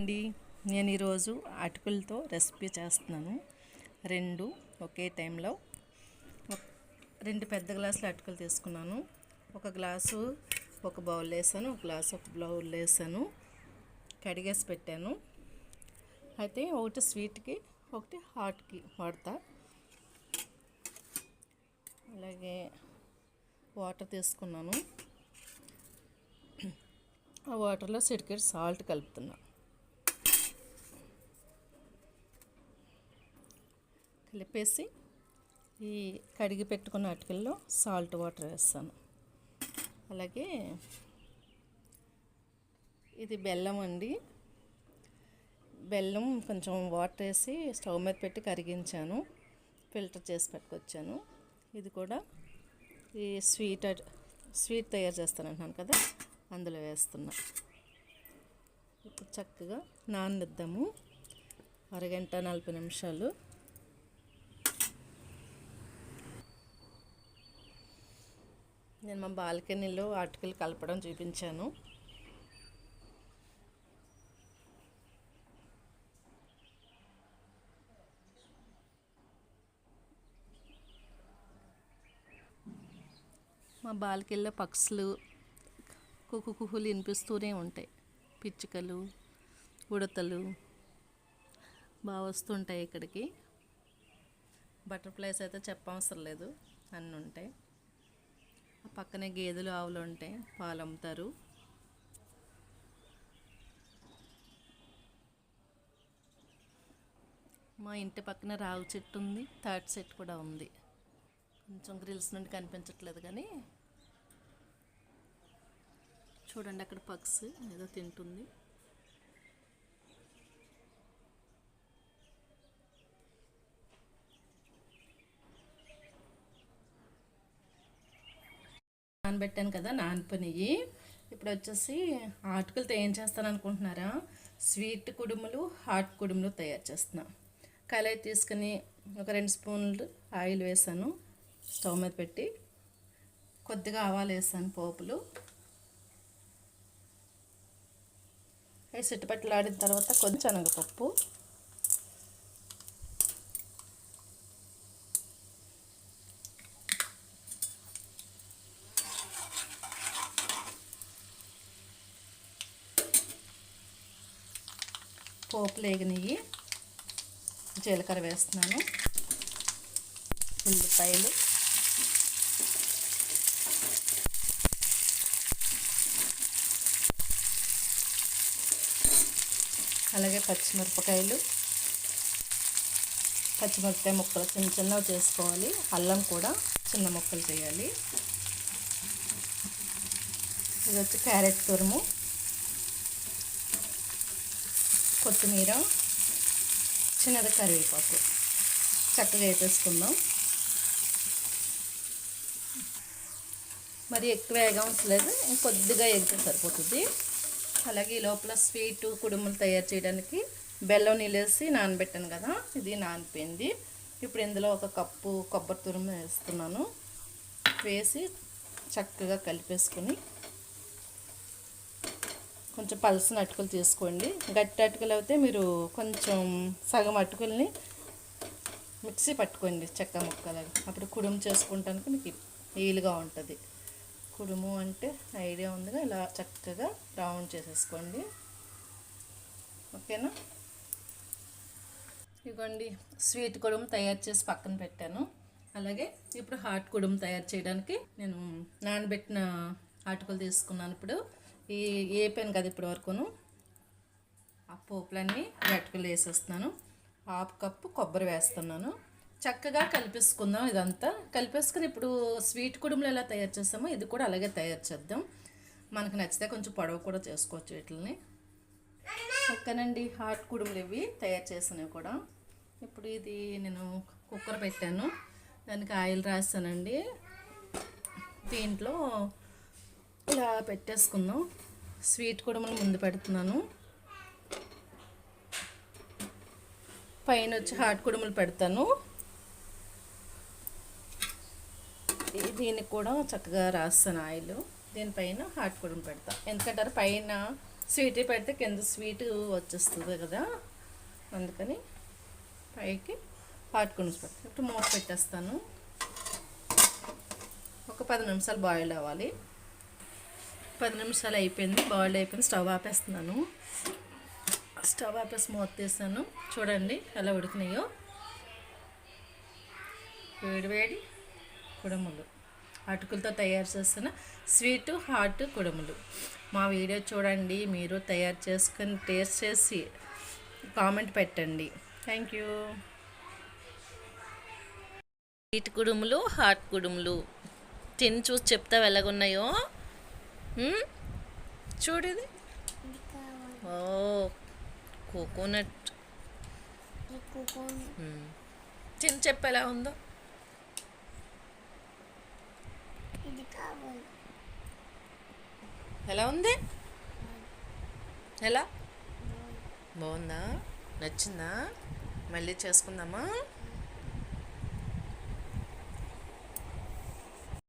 అండి. నేను ఈరోజు అటుకులతో రెసిపీ చేస్తున్నాను. రెండు ఒకే టైంలో రెండు పెద్ద గ్లాసులు అటుకులు తీసుకున్నాను. ఒక గ్లాసు ఒక బౌల్ వేసాను ఒక గ్లాసు ఒక బౌల్ వేసాను. కడిగేసి పెట్టాను. అయితే ఒకటి స్వీట్కి ఒకటి హాట్కి వాడతా. అలాగే వాటర్ తీసుకున్నాను. ఆ వాటర్లో సిటికెట్ సాల్ట్ కలుపుతున్నాను కలిపేసి ఈ కడిగి పెట్టుకున్న అటుకల్లో సాల్ట్ వాటర్ వేస్తాను. అలాగే ఇది బెల్లం అండి. బెల్లం కొంచెం వాటర్ వేసి స్టవ్ మీద పెట్టి కరిగించాను. ఫిల్టర్ చేసి పెట్టుకొచ్చాను. ఇది కూడా ఈ స్వీట్ స్వీట్ తయారు చేస్తానంటున్నాను కదా అందులో వేస్తున్నా. ఇప్పుడు చక్కగా నాననిద్దాము. అరగంట నలభై నిమిషాలు నేను మా బాల్కనీలో అటుకులు కలపడం చూపించాను. మా బాల్కనీలో పక్షులు కుహు కుహులు వినిపిస్తూనే ఉంటాయి. పిచ్చుకలు ఉడతలు బాగా వస్తుంటాయి ఇక్కడికి. బటర్ఫ్లైస్ అయితే చెప్పవసరం లేదు అన్నీ ఉంటాయి పక్కనే గేదెలు ఆవులు ఉంటాయి పాలు అమ్ముతారు. మా ఇంటి పక్కన రావి చెట్టు ఉంది తాటి చెట్టు కూడా ఉంది. కొంచెం గ్రిల్స్ నుండి కనిపించట్లేదు కానీ చూడండి అక్కడ పక్స్ ఏదో తింటుంది. నానబెట్టాను కదా నానపనియి ఇప్పుడు వచ్చేసి ఆటుకులతో ఏం చేస్తాను అనుకుంటున్నారా స్వీట్ కుడుములు హాట్ కుడుములు తయారు చేస్తున్నా. కళాయి తీసుకుని ఒక రెండు స్పూన్లు ఆయిల్ వేసాను స్టవ్ మీద పెట్టి. కొద్దిగా ఆవాలు వేసాను పోపులు. అవి చిట్టుపట్లాడిన తర్వాత కొంచెం శనగపప్పు. పోపులు నెయ్యి జీలకర్ర వేస్తున్నాను. ఉల్లిపాయలు. అలాగే పచ్చిమిరపకాయలు. పచ్చిమిరపకాయ ముక్కలు చిన్న చిన్నవి చేసుకోవాలి. అల్లం కూడా చిన్న ముక్కలు చేయాలి. ఇది వచ్చి క్యారెట్ తురుము. కొత్తిమీర చిన్నది కరివేపాకు. చక్కగా వేపేసుకుందాం. మరి ఎక్కువ వేగం లేదు కొద్దిగా ఎగితే సరిపోతుంది. అలాగే ఈ లోపల స్వీటు కుడుములు తయారు చేయడానికి బెల్లం నీళ్ళేసి నానబెట్టాను కదా ఇది నానిపోయింది. ఇప్పుడు ఇందులో ఒక కప్పు కొబ్బరి తురుము వేస్తున్నాను. వేసి చక్కగా కలిపేసుకొని కొంచెం పలసిన అటుకులు తీసుకోండి. గట్టి అటుకులు అయితే మీరు కొంచెం సగం అటుకుల్ని మిక్సీ పట్టుకోండి చెక్క ముక్కలు అప్పుడు కుడుము చేసుకుంటానికి మీకు వీలుగా ఉంటుంది. కుడుము అంటే ఐడియా ఉందిగా ఇలా చక్కగా రౌండ్ చేసేసుకోండి. ఓకేనా? ఇదిగోండి స్వీట్ కుడుము తయారు చేసి పక్కన పెట్టాను. అలాగే ఇప్పుడు హాట్ కుడుము తయారు చేయడానికి నేను నానబెట్టిన అటుకులు తీసుకున్నాను ఇప్పుడు. ఈ వేపాను కదా ఇప్పటి వరకును. ఆ పోపులన్నీ గట్టుకులు వేసేస్తున్నాను హాఫ్ కప్పు కొబ్బరి వేస్తున్నాను. చక్కగా కలిపేసుకుందాం ఇదంతా. కలిపేసుకుని ఇప్పుడు స్వీట్ కుడుములు ఎలా తయారు చేస్తామో ఇది కూడా అలాగే తయారు చేద్దాం. మనకు నచ్చితే కొంచెం పొడవు కూడా చేసుకోవచ్చు వీటిని ఓకేనండి హాట్ కుడుములు ఇవి తయారు చేసినవి కూడా. ఇప్పుడు ఇది నేను కుక్కర్ పెట్టాను. దానికి ఆయిల్ రాస్తానండి. దీంట్లో ఇలా పెట్టేసుకుందాం. స్వీట్ కుడుములు ముందు పెడుతున్నాను. పైన వచ్చి హాట్ కుడుములు పెడతాను. దీనికి కూడా చక్కగా రాస్తాను ఆయిల్. దీనిపైన హాట్ కుడుములు పెడతా. ఎందుకంటే పైన స్వీట్ పెడితే కింద స్వీట్ వచ్చేస్తుంది కదా. అందుకని పైకి హాట్ కుడుములు పెడతాను ఇప్పుడు మూత పెట్టేస్తాను. ఒక పది నిమిషాలు బాయిల్ అవ్వాలి. పది నిమిషాలు అయిపోయింది బాయిల్ అయిపోయింది స్టవ్ ఆపేస్తున్నాను. స్టవ్ ఆపేసి మూత తీసాను. చూడండి ఎలా ఉడికినాయో. వేడివేడి కుడుములు. అటుకులతో తయారు చేస్తున్న స్వీట్ హాట్ కుడుములు. మా వీడియో చూడండి మీరు తయారు చేసుకొని టేస్ట్ చేసి కామెంట్ పెట్టండి. థ్యాంక్ యూ స్వీట్ కుడుములు హాట్ కుడుములు. తిని చూసి చెప్తావు ఎలాగున్నాయో. చూడు ఇది ఓ కోకోనట్ తిని చెప్పు ఎలా ఉందో ఎలా ఉంది ఎలా బాగుందా నచ్చిందా మళ్ళీ చేసుకుందామా